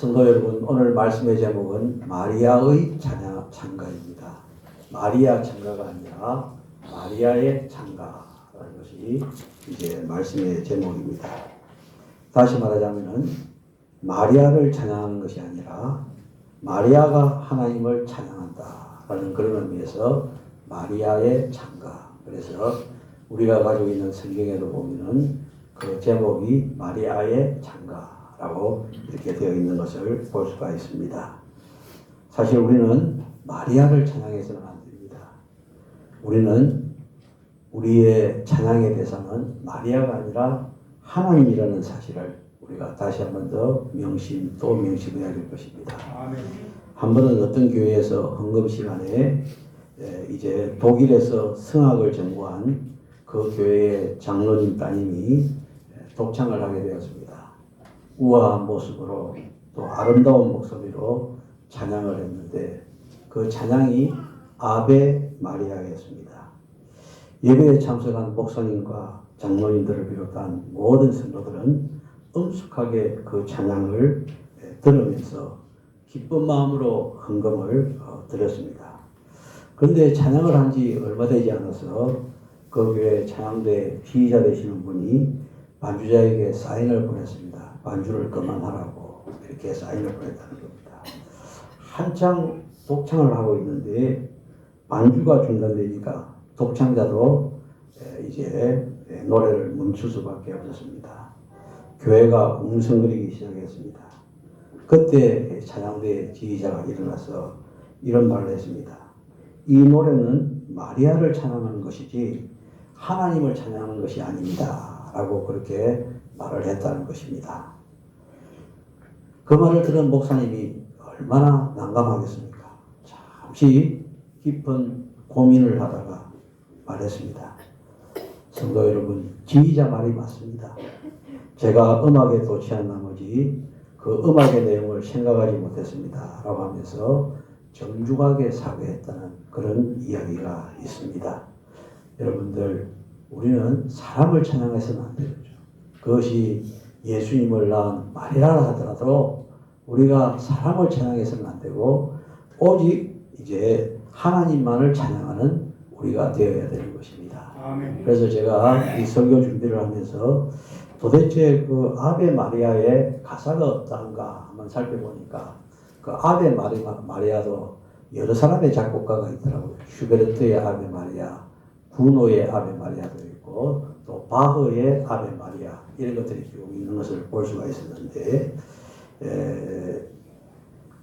성도 여러분, 오늘 말씀의 제목은 마리아의 찬양, 찬가입니다. 마리아 찬가가 아니라 마리아의 찬가라는 것이 이제 말씀의 제목입니다. 다시 말하자면은 마리아를 찬양하는 것이 아니라 마리아가 하나님을 찬양한다라는 그런 의미에서 마리아의 찬가. 그래서 우리가 가지고 있는 성경에도 보면은 그 제목이 마리아의 찬가 라고 이렇게 되어 있는 것을 볼 수가 있습니다. 사실 우리는 마리아를 찬양해서는 안 됩니다. 우리는 우리의 찬양의 대상은 마리아가 아니라 하나님이라는 사실을 우리가 다시 한 번 더 명심 또 명심해야 될 것입니다. 한 번은 어떤 교회에서 헌금 시간에 에, 이제 독일에서 성악을 전공한 그 교회의 장로님 따님이 에, 독창을 하게 되었습니다. 우아한 모습으로 또 아름다운 목소리로 찬양을 했는데 그 찬양이 아베 마리아였습니다. 예배에 참석한 목사님과 장로님들을 비롯한 모든 성도들은 엄숙하게 그 찬양을 에, 들으면서 기쁜 마음으로 헌금을 어, 드렸습니다. 그런데 찬양을 한 지 얼마 되지 않아서 그 교회 찬양대 피의자 되시는 분이 반주자에게 사인을 보냈습니다. 반주를 그만하라고 이렇게 사인을 보냈다는 겁니다. 한창 독창을 하고 있는데 반주가 중단되니까 독창자도 에, 이제 에, 노래를 멈출 수밖에 없었습니다. 교회가 웅성거리기 시작했습니다. 그때 찬양대 지휘자가 일어나서 이런 말을 했습니다. 이 노래는 마리아를 찬양하는 것이지 하나님을 찬양하는 것이 아닙니다. 라고 그렇게 말을 했다는 것입니다. 그 말을 들은 목사님이 얼마나 난감하겠습니까? 잠시 깊은 고민을 하다가 말했습니다. 성도 여러분, 지휘자 말이 맞습니다. 제가 음악에 도취한 나머지 그 음악의 내용을 생각하지 못했습니다. 라고 하면서 정중하게 사과했다는 그런 이야기가 있습니다. 여러분들, 우리는 사람을 찬양해서는 안 되죠. 그것이 예수님을 낳은 마리아라 하더라도 우리가 사람을 찬양해서는 안 되고 오직 이제 하나님만을 찬양하는 우리가 되어야 되는 것입니다. 그래서 제가 이 설교 준비를 하면서 도대체 그 아베 마리아의 가사가 어떤가 한번 살펴보니까 그 아베 마리아, 마리아도 여러 사람의 작곡가가 있더라고요. 슈베르트의 아베 마리아, 구노의 아베 마리아도 있고 또 바흐의 아베 마리아 이런 것들이 쭉 있는 것을 볼 수가 있었는데 에,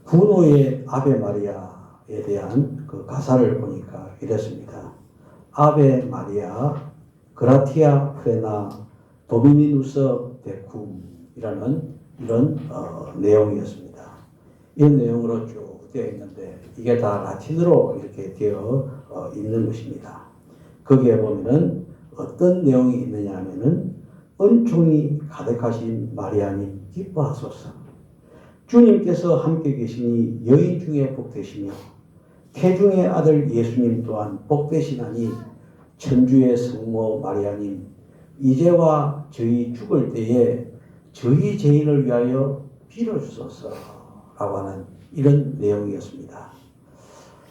구노의 아베 마리아에 대한 그 가사를 보니까 이랬습니다. 아베 마리아 그라티아 프레나 도미니누스 데쿰이라는 이런 어, 내용이었습니다. 이런 내용으로 쭉 되어 있는데 이게 다 라틴어로 이렇게 되어 어, 있는 것입니다. 거기에 보면은 어떤 내용이 있느냐 하면은 은총이 가득하신 마리아님 기뻐하소서. 주님께서 함께 계시니 여인 중에 복되시며 태중의 아들 예수님 또한 복되시나니 천주의 성모 마리아님 이제와 저희 죽을 때에 저희 죄인을 위하여 빌어주소서 라고 하는 이런 내용이었습니다.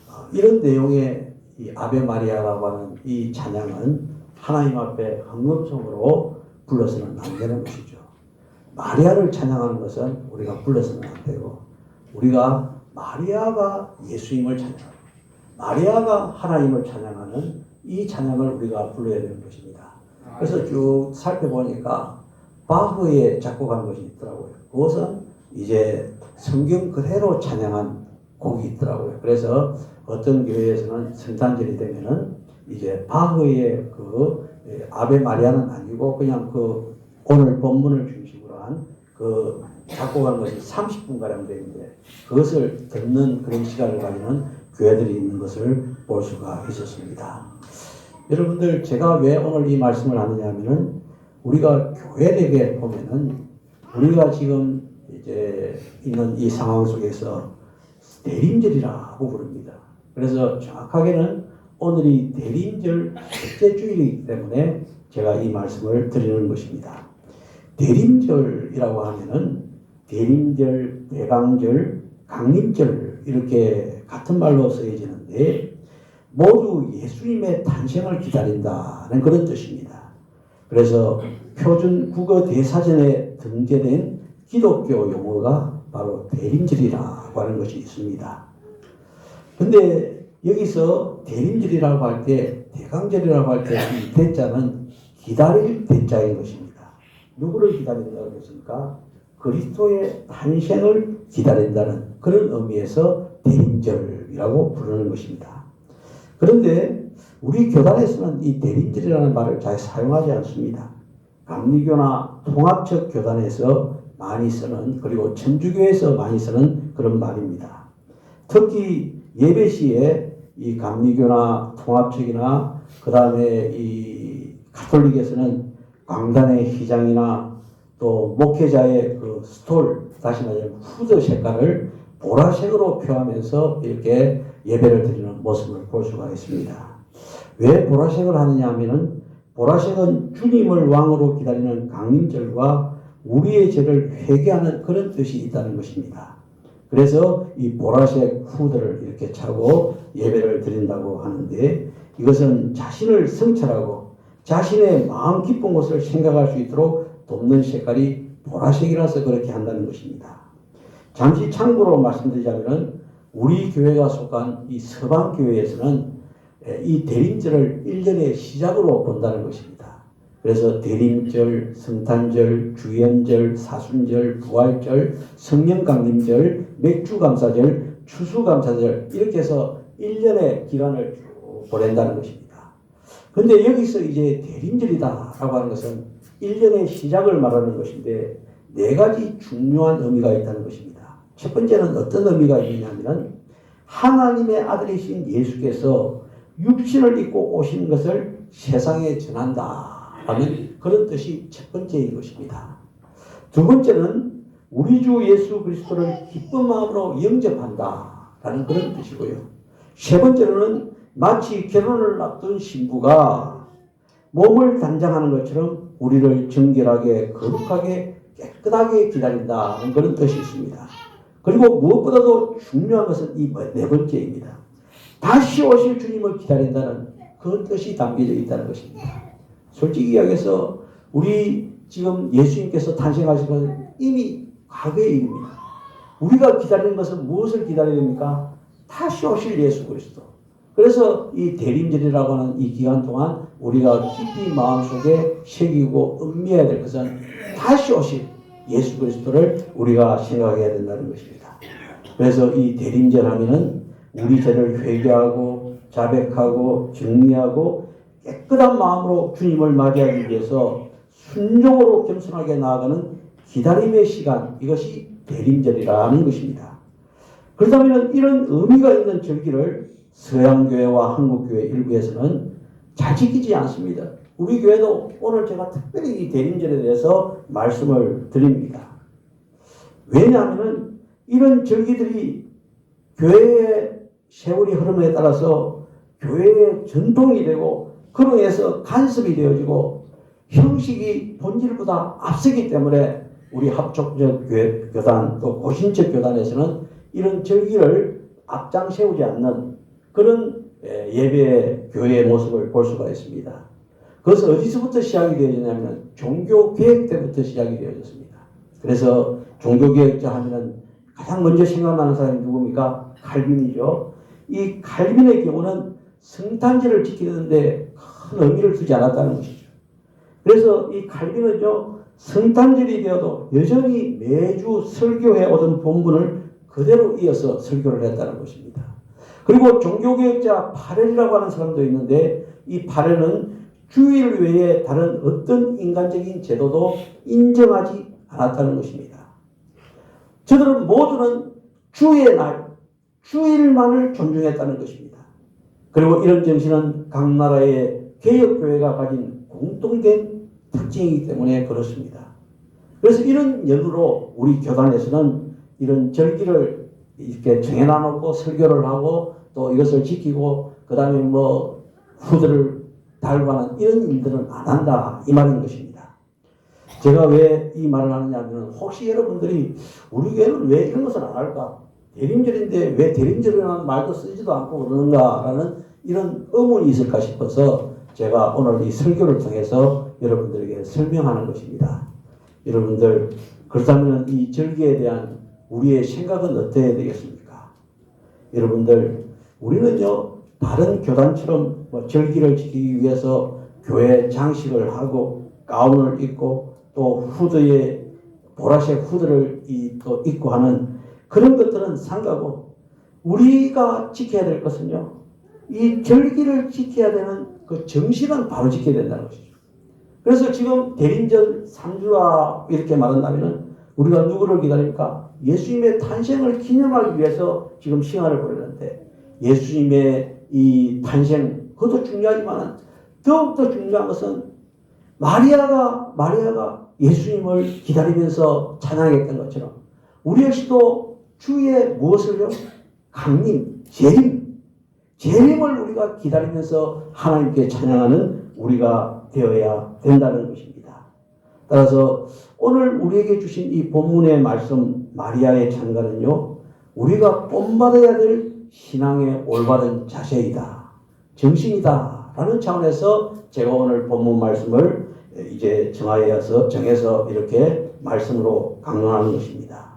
어, 이런 내용의 이 아베 마리아라고 하는 이 찬양은 하나님 앞에 헌금성으로 불러서는 안 되는 것이죠. 마리아를 찬양하는 것은 우리가 불러서는 안 되고 우리가 마리아가 예수님을 찬양하고 마리아가 하나님을 찬양하는 이 찬양을 우리가 불러야 되는 것입니다. 그래서 쭉 살펴보니까 바흐의 작곡한 것이 있더라고요. 그것은 이제 성경 그대로 찬양한 곡이 있더라고요. 그래서 어떤 교회에서는 성탄절이 되면은 이제 바흐의 그 아베 마리아는 아니고 그냥 그 오늘 본문을 중심으로 한 그 작곡한 것이 30분 가량 되는데 그것을 듣는 그런 시간을 가지는 교회들이 있는 것을 볼 수가 있었습니다. 여러분들 제가 왜 오늘 이 말씀을 하느냐 하면은 우리가 교회되게 보면은 우리가 지금 이제 있는 이 상황 속에서 대림절이라고 부릅니다. 그래서 정확하게는 오늘이 대림절 첫째 주일이기 때문에 제가 이 말씀을 드리는 것입니다. 대림절이라고 하면은 대림절, 대강절, 강림절 이렇게 같은 말로 쓰여지는데 모두 예수님의 탄생을 기다린다는 그런 뜻입니다. 그래서 표준 국어 대사전에 등재된 기독교 용어가 바로 대림절이라고 하는 것이 있습니다. 근데 여기서 대림절이라고 할 때 대강절이라고 할 때 이 대자는 기다릴 대자인 것입니다. 누구를 기다린다는 것입니까? 그리스도의 탄생을 기다린다는 그런 의미에서 대림절이라고 부르는 것입니다. 그런데 우리 교단에서는 이 대림절이라는 말을 잘 사용하지 않습니다. 감리교나 통합적 교단에서 많이 쓰는 그리고 천주교에서 많이 쓰는 그런 말입니다. 특히 예배 시에 이 감리교나 통합적이나 그 다음에 이 가톨릭에서는 강단의 휘장이나 또 목회자의 그 스톨 다시 말하면 후드 색깔을 보라색으로 표하면서 이렇게 예배를 드리는 모습을 볼 수가 있습니다. 왜 보라색을 하느냐 하면은 보라색은 주님을 왕으로 기다리는 강림절과 우리의 죄를 회개하는 그런 뜻이 있다는 것입니다. 그래서 이 보라색 후드를 이렇게 차고 예배를 드린다고 하는데 이것은 자신을 성찰하고 자신의 마음 깊은 곳을 생각할 수 있도록 돕는 색깔이 보라색이라서 그렇게 한다는 것입니다. 잠시 참고로 말씀드리자면 우리 교회가 속한 이 서방교회에서는 이 대림절을 1년의 시작으로 본다는 것입니다. 그래서 대림절, 성탄절, 주연절, 사순절, 부활절, 성령강림절, 맥주감사절, 추수감사절 이렇게 해서 1년의 기간을 보낸다는 것입니다. 근데 여기서 이제 대림절이다 라고 하는 것은 1년의 시작을 말하는 것인데 네 가지 중요한 의미가 있다는 것입니다. 첫 번째는 어떤 의미가 있느냐면 하나님의 아들이신 예수께서 육신을 입고 오신 것을 세상에 전한다 라는 그런 뜻이 첫 번째인 것입니다. 두 번째는 우리 주 예수 그리스도를 기쁜 마음으로 영접한다라는 그런 뜻이고요. 세 번째로는 마치 결혼을 앞둔 신부가 몸을 단장하는 것처럼 우리를 정결하게 거룩하게 깨끗하게 기다린다는 그런 뜻이 있습니다. 그리고 무엇보다도 중요한 것은 이 네 번째입니다. 다시 오실 주님을 기다린다는 그 뜻이 담겨져 있다는 것입니다. 솔직히 이야기해서 우리 지금 예수님께서 탄생하신 것은 이미 과거의 일입니다. 우리가 기다리는 것은 무엇을 기다려야 됩니까? 다시 오실 예수 그리스도. 그래서 이 대림절이라고 하는 이 기간 동안 우리가 깊이 마음속에 새기고 음미해야 될 것은 다시 오실 예수 그리스도를 우리가 생각해야 된다는 것입니다. 그래서 이 대림절 하면은 우리 죄를 회개하고 자백하고 정리하고 깨끗한 마음으로 주님을 맞이하기 위해서 순종으로 겸손하게 나아가는 기다림의 시간 이것이 대림절이라는 것입니다. 그렇다면 이런 의미가 있는 절기를 서양교회와 한국교회 일부에서는 잘 지키지 않습니다. 우리 교회도 오늘 제가 특별히 이 대림절에 대해서 말씀을 드립니다. 왜냐하면 이런 절기들이 교회의 세월이 흐름에 따라서 교회의 전통이 되고 그로 인해서 간섭이 되어지고 형식이 본질보다 앞서기 때문에 우리 합족적 교단 또 고신적 교단에서는 이런 절기를 앞장 세우지 않는 그런 예배 교회의 모습을 볼 수가 있습니다. 그것은 어디서부터 시작이 되어지냐면 종교 계획 때부터 시작이 되어졌습니다. 그래서 종교 계획자 하면은 가장 먼저 생각나는 사람이 누굽니까? 칼빈이죠. 이 칼빈의 경우는 성탄절을 지키는데 큰 의미를 두지 않았다는 것이죠. 그래서 이 칼빈은요 성탄절이 되어도 여전히 매주 설교해 오던 본분을 그대로 이어서 설교를 했다는 것입니다. 그리고 종교개혁자 파렐이라고 하는 사람도 있는데 이 파렐은 주일 외에 다른 어떤 인간적인 제도도 인정하지 않았다는 것입니다. 저들은 모두는 주의 날, 주일만을 존중했다는 것입니다. 그리고 이런 정신은 각 나라의 개혁교회가 가진 공통된 특징이기 때문에 그렇습니다. 그래서 이런 연으로 우리 교단에서는 이런 절기를 이렇게 정해놔놓고 설교를 하고 또 이것을 지키고 그 다음에 뭐 후드를 달고 하는 이런 일들은 안 한다 이 말인 것입니다. 제가 왜 이 말을 하느냐면 혹시 여러분들이 우리 교회는 왜 이런 것을 안 할까? 대림절인데 왜 대림절이라는 말도 쓰지도 않고 그러는가라는 이런 의문이 있을까 싶어서 제가 오늘 이 설교를 통해서 여러분들에게 설명하는 것입니다. 여러분들 그렇다면 이 절기에 대한 우리의 생각은 어때야 되겠습니까? 여러분들 우리는요 다른 교단처럼 뭐 절기를 지키기 위해서 교회 장식을 하고 가운을 입고 또 후드에 보라색 후드를 이, 또 입고 하는 그런 것들은 상가고 우리가 지켜야 될 것은요 이 절기를 지켜야 되는 그 정신은 바로 지켜야 된다는 것이죠. 그래서 지금 대림절 3주라 이렇게 말한다면은 우리가 누구를 기다립니까? 예수님의 탄생을 기념하기 위해서 지금 시간을 보내는데 예수님의 이 탄생 그것도 중요하지만 더욱더 중요한 것은 마리아가 마리아가 예수님을 기다리면서 찬양했던 것처럼 우리 역시도 주의 무엇을요? 강림, 재림, 재림을 우리가 기다리면서 하나님께 찬양하는 우리가 되어야 된다는 것입니다. 따라서 오늘 우리에게 주신 이 본문의 말씀 마리아의 찬가는요, 우리가 본받아야 될 신앙의 올바른 자세이다, 정신이다 라는 차원에서 제가 오늘 본문 말씀을 이제 정하여서 정해서 이렇게 말씀으로 강론하는 것입니다.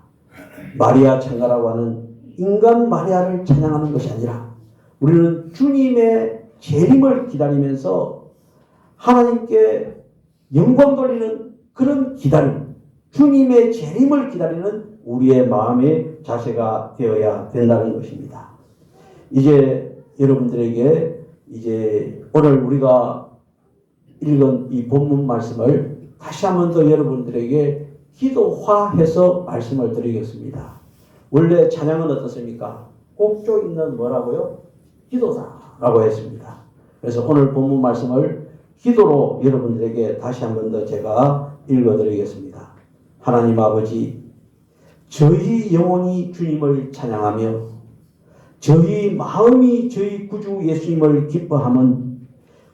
마리아 찬가라고 하는 인간 마리아를 찬양하는 것이 아니라 우리는 주님의 재림을 기다리면서 하나님께 영광 돌리는 그런 기다림, 주님의 재림을 기다리는 우리의 마음의 자세가 되어야 된다는 것입니다. 이제 여러분들에게 이제 오늘 우리가 읽은 이 본문 말씀을 다시 한번 더 여러분들에게 기도화해서 말씀을 드리겠습니다. 원래 찬양은 어떻습니까? 꼭조 있는 뭐라고요? 기도사라고 했습니다. 그래서 오늘 본문 말씀을 기도로 여러분들에게 다시 한 번 더 제가 읽어드리겠습니다. 하나님 아버지, 저희 영혼이 주님을 찬양하며 저희 마음이 저희 구주 예수님을 기뻐함은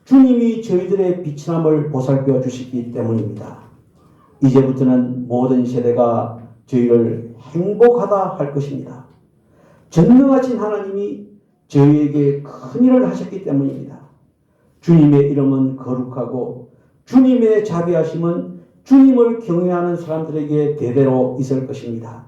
주님이 저희들의 비친함을 보살펴 주시기 때문입니다. 이제부터는 모든 세대가 저희를 행복하다 할 것입니다. 전능하신 하나님이 저희에게 큰 일을 하셨기 때문입니다. 주님의 이름은 거룩하고 주님의 자비하심은 주님을 경외하는 사람들에게 대대로 있을 것입니다.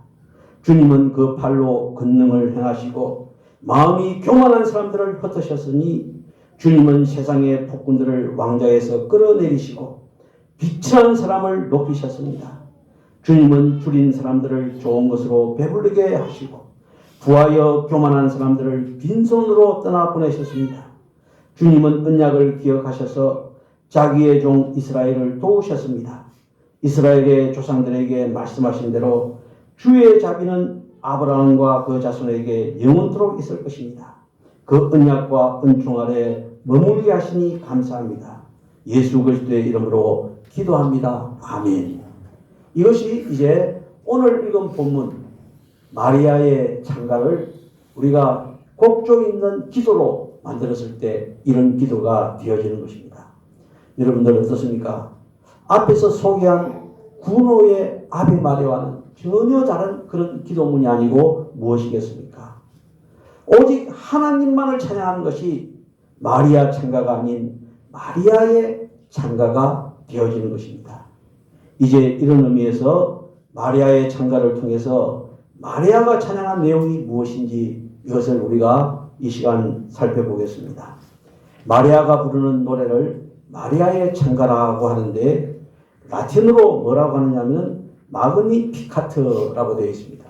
주님은 그 팔로 권능을 행하시고 마음이 교만한 사람들을 흩으셨으니 주님은 세상의 폭군들을 왕자에서 끌어내리시고 비천한 사람을 높이셨습니다. 주님은 줄인 사람들을 좋은 것으로 배부르게 하시고 부하여 교만한 사람들을 빈손으로 떠나 보내셨습니다. 주님은 언약을 기억하셔서 자기의 종 이스라엘을 도우셨습니다. 이스라엘의 조상들에게 말씀하신 대로 주의 자비는 아브라함과 그 자손에게 영원토록 있을 것입니다. 그 언약과 은총 아래 머물게 하시니 감사합니다. 예수 그리스도의 이름으로 기도합니다. 아멘. 이것이 이제 오늘 읽은 본문 마리아의 창가를 우리가 곡조 있는 기도로 만들었을 때 이런 기도가 되어지는 것입니다. 여러분들 어떻습니까? 앞에서 소개한 군호의 아베 마리아와는 전혀 다른 그런 기도문이 아니고 무엇이겠습니까? 오직 하나님만을 찬양하는 것이 마리아 찬가가 아닌 마리아의 찬가가 되어지는 것입니다. 이제 이런 의미에서 마리아의 찬가를 통해서 마리아가 찬양한 내용이 무엇인지 이것을 우리가 이 시간 살펴보겠습니다. 마리아가 부르는 노래를 마리아의 찬가라고 하는데 라틴어로 뭐라고 하느냐면 마그니 피카트라고 되어 있습니다.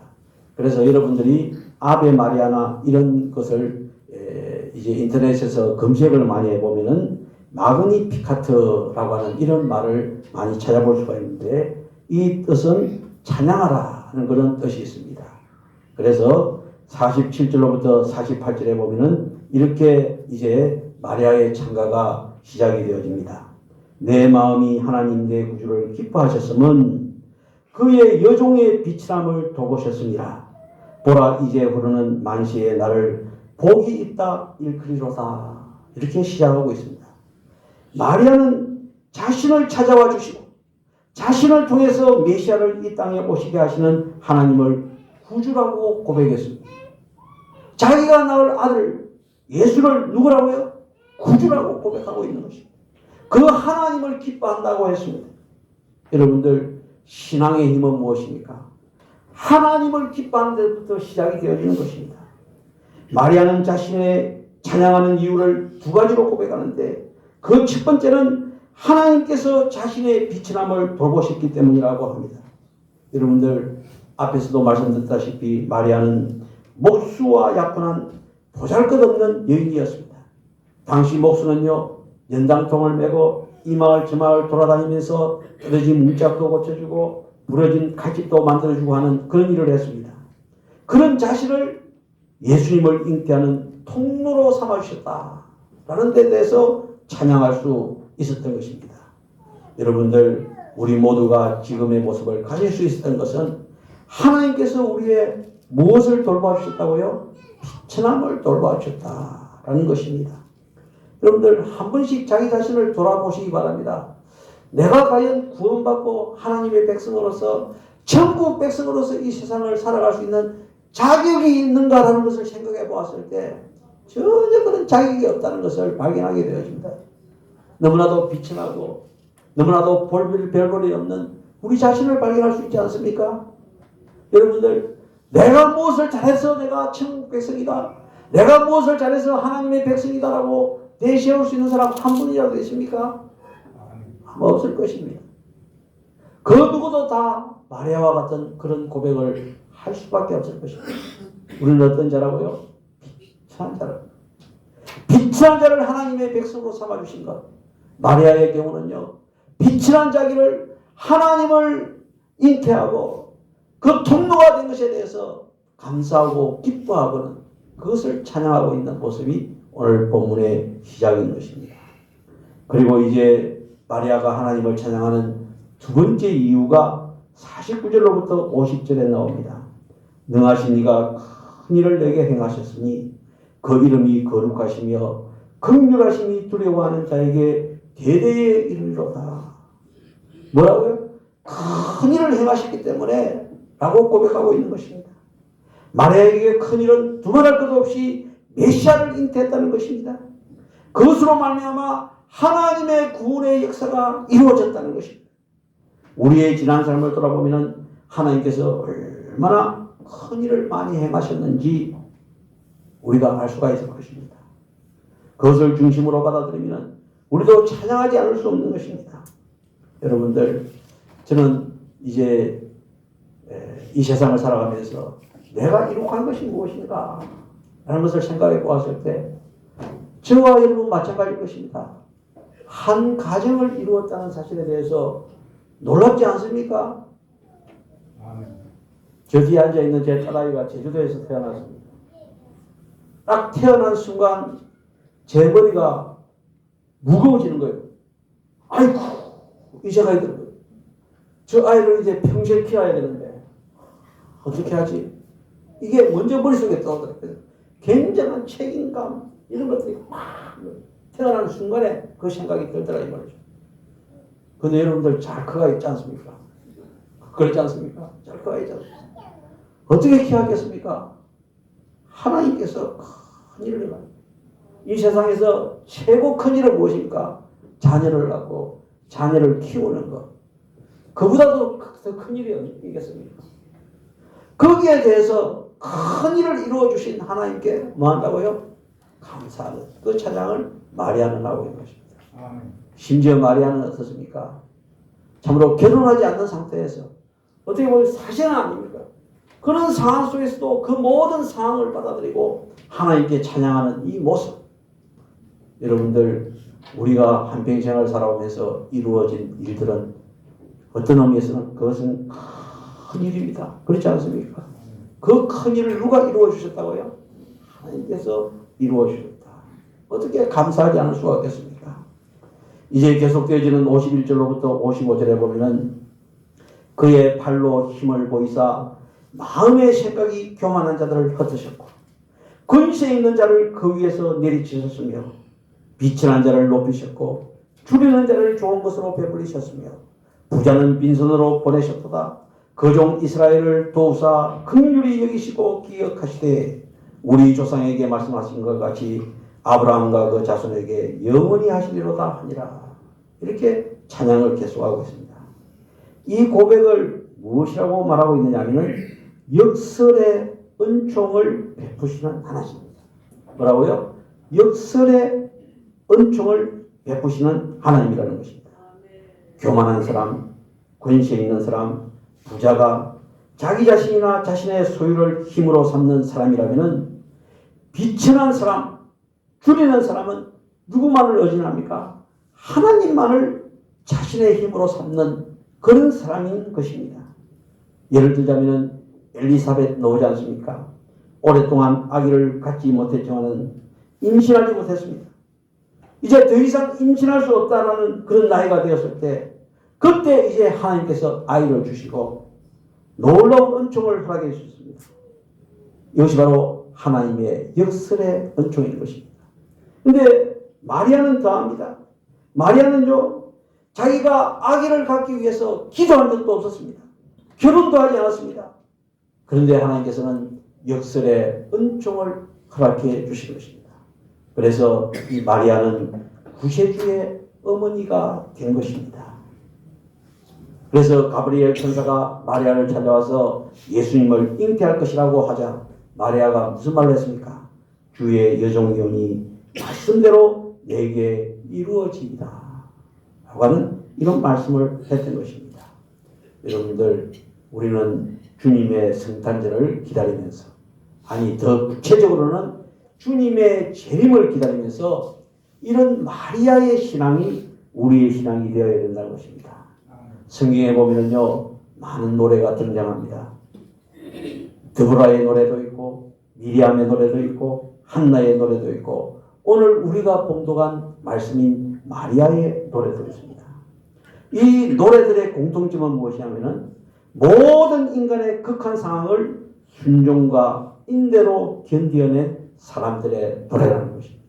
그래서 여러분들이 아베 마리아나 이런 것을 이제 인터넷에서 검색을 많이 해보면은 마그니 피카트라고 하는 이런 말을 많이 찾아볼 수가 있는데 이 뜻은 찬양하라 는 그런 뜻이 있습니다. 그래서 47절로부터 48절에 보면은 이렇게 이제 마리아의 찬가가 시작이 되어집니다. 내 마음이 하나님 내 구주를 기뻐하셨음은 그의 여종의 비치함을 도보셨습니다. 보라 이제 부르는 만시에 나를 복이 있다 일크리로다 이렇게 시작하고 있습니다. 마리아는 자신을 찾아와 주시고 자신을 통해서 메시아를 이 땅에 오시게 하시는 하나님을 구주라고 고백했습니다. 자기가 낳을 아들 예수를 누구라고요? 구주라고 고백하고 있는 것입니다. 그 하나님을 기뻐한다고 했습니다. 여러분들 신앙의 힘은 무엇입니까? 하나님을 기뻐하는 데부터 시작이 되어지는 것입니다. 마리아는 자신의 찬양하는 이유를 두 가지로 고백하는데 그 첫 번째는 하나님께서 자신의 비친함을 돌보셨기 때문이라고 합니다. 여러분들 앞에서도 말씀드렸다시피 마리아는 목수와 약혼한 보잘것없는 여인이었습니다. 당시 목수는요 연장통을 메고 이 마을 저 마을 돌아다니면서 떨어진 문짝도 고쳐주고 부러진 칼집도 만들어주고 하는 그런 일을 했습니다. 그런 자신을 예수님을 잉태하는 통로로 삼아주셨다라는 데 대해서 찬양할 수 있었던 것입니다. 여러분들 우리 모두가 지금의 모습을 가질 수 있었던 것은 하나님께서 우리의 무엇을 돌봐주셨다고요? 비천함을 돌봐주셨다라는 것입니다. 여러분들 한 번씩 자기 자신을 돌아보시기 바랍니다. 내가 과연 구원받고 하나님의 백성으로서 천국 백성으로서 이 세상을 살아갈 수 있는 자격이 있는가라는 것을 생각해 보았을 때 전혀 그런 자격이 없다는 것을 발견하게 되어집니다. 너무나도 비천하고 너무나도 볼별 별볼이 없는 우리 자신을 발견할 수 있지 않습니까? 여러분들 내가 무엇을 잘해서 내가 천국 백성이다. 내가 무엇을 잘해서 하나님의 백성이다라고 내세울 수 있는 사람 한 분이라도 있습니까? 아마 없을 것입니다. 그 누구도 다 마리아와 같은 그런 고백을 할 수밖에 없을 것입니다. 우리는 어떤 자라고요? 비천한 자라. 비천한 자를 하나님의 백성으로 삼아주신 것. 마리아의 경우는요. 비천한 자기를 하나님을 잉태하고 그 통로가 된 것에 대해서 감사하고 기뻐하고는 그것을 찬양하고 있는 모습이 오늘 본문의 시작인 것입니다. 그리고 이제 마리아가 하나님을 찬양하는 두 번째 이유가 49절로부터 50절에 나옵니다. 능하신 이가 큰 일을 내게 행하셨으니 그 이름이 거룩하시며 극률하심이 두려워하는 자에게 대대에 이르리로다. 뭐라고요? 큰 일을 행하셨기 때문에 라고 고백하고 있는 것입니다. 마리아에게 큰 일은 두말할 것 없이 메시아를 잉태했다는 것입니다. 그것으로 말미암아 하나님의 구원의 역사가 이루어졌다는 것입니다. 우리의 지난 삶을 돌아보면 하나님께서 얼마나 큰 일을 많이 행하셨는지 우리가 알 수가 있을 것입니다. 그것을 중심으로 받아들이면 우리도 찬양하지 않을 수 없는 것입니다. 여러분들, 저는 이제 이 세상을 살아가면서 내가 이룩한 것이 무엇인가? 라는 것을 생각해 보았을 때 저와 여러분 마찬가지일 것입니다. 한 가정을 이루었다는 사실에 대해서 놀랍지 않습니까? 저 뒤에 앉아있는 제 딸아이가 제주도에서 태어났습니다. 딱 태어난 순간 제 머리가 무거워지는 거예요. 아이고, 이제 가야 되는 거예요. 저 아이를 이제 평생 키워야 되는데, 어떻게 하지? 이게 먼저 머릿속에 떠오르더라고요. 굉장한 책임감, 이런 것들이 막 태어나는 순간에 그 생각이 들더라, 이 말이죠. 근데 여러분들 잘 커가 있지 않습니까? 그렇지 않습니까? 잘 커가 있지 않습니까? 어떻게 키웠겠습니까? 하나님께서 큰 일을 해요. 이 세상에서 최고 큰 일은 무엇입니까? 자녀를 낳고 자녀를 키우는 것. 그보다도 더 큰 일이 있겠습니까? 거기에 대해서 큰 일을 이루어 주신 하나님께 뭐 한다고요? 감사하는 그 찬양을 마리아는 하고 있는 것입니다. 심지어 마리아는 어떻습니까? 참으로 결혼하지 않는 상태에서 어떻게 보면 사실은 아닙니까? 그런 상황 속에서도 그 모든 상황을 받아들이고 하나님께 찬양하는 이 모습. 여러분들 우리가 한평생을 살아오면서 이루어진 일들은 어떤 의미에서는 그것은 큰 일입니다. 그렇지 않습니까? 그 큰 일을 누가 이루어 주셨다고요? 하나님께서 이루어 주셨다. 어떻게 감사하지 않을 수가 있겠습니까? 이제 계속되어지는 51절로부터 55절에 보면은 그의 팔로 힘을 보이사 마음의 생각이 교만한 자들을 흩으셨고 근세 있는 자를 그 위에서 내리치셨으며 비천한 자를 높이셨고 줄이는 자를 좋은 것으로 베풀리셨으며 부자는 빈손으로 보내셨도다. 그종 이스라엘을 도우사 긍휼히 여기시고 기억하시되 우리 조상에게 말씀하신 것 같이 아브라함과 그 자손에게 영원히 하시리로다 하니라. 이렇게 찬양을 계속하고 있습니다. 이 고백을 무엇이라고 말하고 있느냐 하면 역설의 은총을 베푸시는 하나님입니다. 뭐라고요? 역설의 은총을 베푸시는 하나님이라는 것입니다. 교만한 사람, 권세 있는 사람, 부자가 자기 자신이나 자신의 소유를 힘으로 삼는 사람이라면 비천한 사람, 줄이는 사람은 누구만을 의존합니까? 하나님만을 자신의 힘으로 삼는 그런 사람인 것입니다. 예를 들자면 엘리사벳 나오지 않습니까? 오랫동안 아기를 갖지 못했지만 임신하지 못했습니다. 이제 더 이상 임신할 수 없다라는 그런 나이가 되었을 때 그때 이제 하나님께서 아이를 주시고 놀라운 은총을 허락해 주셨습니다. 이것이 바로 하나님의 역설의 은총인 것입니다. 근데 마리아는 더합니다. 마리아는요, 자기가 아기를 갖기 위해서 기도한 적도 없었습니다. 결혼도 하지 않았습니다. 그런데 하나님께서는 역설의 은총을 허락해 주신 것입니다. 그래서 이 마리아는 구세주의 어머니가 된 것입니다. 그래서 가브리엘 천사가 마리아를 찾아와서 예수님을 잉태할 것이라고 하자 마리아가 무슨 말을 했습니까? 주의 여종이오니 말씀대로 내게 이루어지이다. 라고 하는 이런 말씀을 했던 것입니다. 여러분들 우리는 주님의 성탄절을 기다리면서 아니 더 구체적으로는 주님의 재림을 기다리면서 이런 마리아의 신앙이 우리의 신앙이 되어야 된다는 것입니다. 성경에 보면요 많은 노래가 등장합니다. 드보라의 노래도 있고 미리암의 노래도 있고 한나의 노래도 있고 오늘 우리가 봉독한 말씀인 마리아의 노래도 있습니다. 이 노래들의 공통점은 무엇이냐면은 모든 인간의 극한 상황을 순종과 인대로 견디어낸 사람들의 노래라는 것입니다.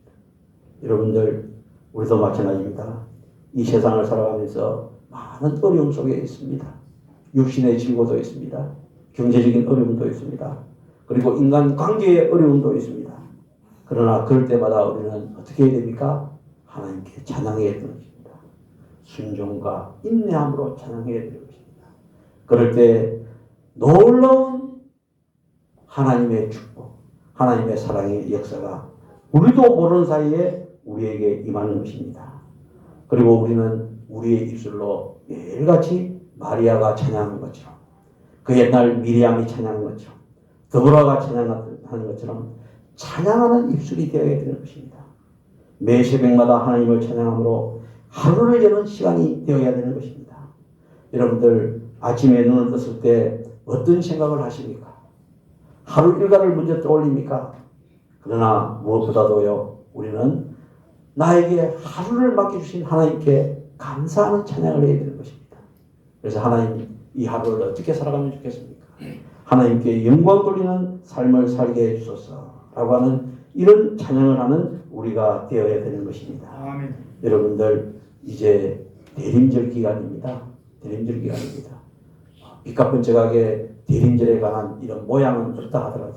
여러분들 우리도 마찬가지입니다. 이 세상을 살아가면서 많은 어려움 속에 있습니다. 육신의 질고도 있습니다. 경제적인 어려움도 있습니다. 그리고 인간 관계의 어려움도 있습니다. 그러나 그럴 때마다 우리는 어떻게 해야 됩니까? 하나님께 찬양해야 되는 것입니다. 순종과 인내함으로 찬양해야 되는 것입니다. 그럴 때 놀라운 하나님의 축복, 하나님의 사랑의 역사가 우리도 모르는 사이에 우리에게 임하는 것입니다. 그리고 우리는 우리의 입술로 매일같이 마리아가 찬양하는 것처럼 그 옛날 미리암이 찬양한 것처럼 더브라가 찬양하는 것처럼 찬양하는 입술이 되어야 되는 것입니다. 매 새벽마다 하나님을 찬양함으로 하루를 여는 시간이 되어야 되는 것입니다. 여러분들 아침에 눈을 떴을 때 어떤 생각을 하십니까? 하루 일과를 먼저 떠올립니까? 그러나 무엇보다도요, 우리는 나에게 하루를 맡겨주신 하나님께 감사하는 찬양을 해야 되는 것입니다. 그래서 하나님, 이 하루를 어떻게 살아가면 좋겠습니까? 하나님께 영광 돌리는 삶을 살게 해주소서. 라고 하는 이런 찬양을 하는 우리가 되어야 되는 것입니다. 아멘. 여러분들, 이제 대림절 기간입니다. 대림절 기간입니다. 빚갚은 제각의 대림절에 관한 이런 모양은 없다 하더라도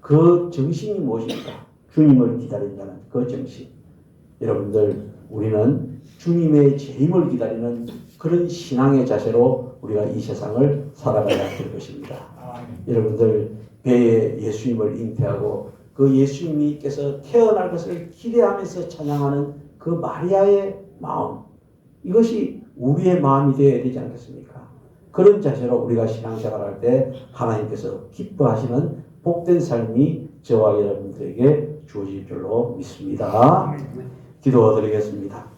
그 정신이 무엇입니까? 주님을 기다린다는 그 정신. 여러분들, 우리는 주님의 재림을 기다리는 그런 신앙의 자세로 우리가 이 세상을 살아가야 될 것입니다. 여러분들, 배에 예수님을 잉태하고 그 예수님께서 태어날 것을 기대하면서 찬양하는 그 마리아의 마음. 이것이 우리의 마음이 되어야 되지 않겠습니까? 그런 자세로 우리가 신앙생활할 때 하나님께서 기뻐하시는 복된 삶이 저와 여러분들에게 주어질 줄로 믿습니다. 기도드리겠습니다.